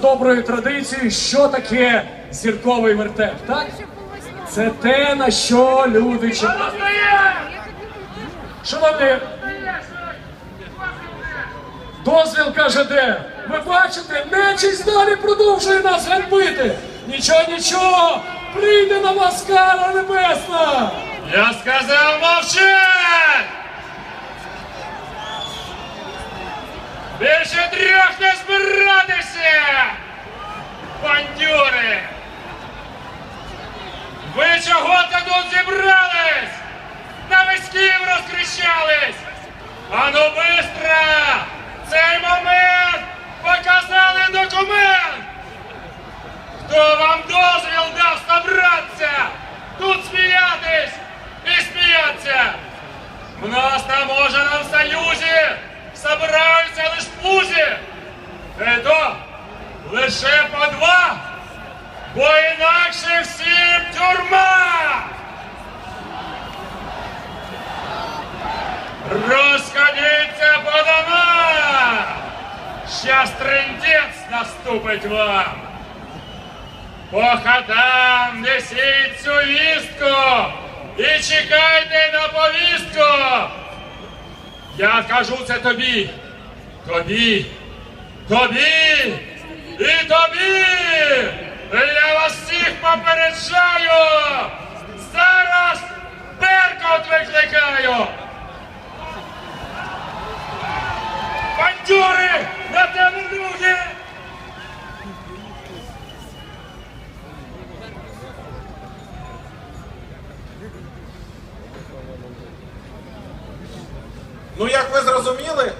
доброю традицією, що таке зірковий вертеп, так? Це те, на що люди чекають. Шановні, дозвіл каже де? Ви бачите, нечість далі продовжує нас ганьбити. Нічого, нічого, прийде на вас кара небесна. Я сказав мовчать! Більше трьох не Чого тут зібрались? На весь Київ розкричались! Ану бистро! Цей момент показали документ! Хто вам дозвіл дав собратися? Тут сміятись і сміятися! В нас на Моженому Союзі собираються лиш пузі! І лише Щас трындець наступить вам! По хатам несіть цю вістку і чекайте на повістку. Я кажу це тобі, тобі, тобі і тобі. горе на тому люди. Ну, як ви зрозуміли?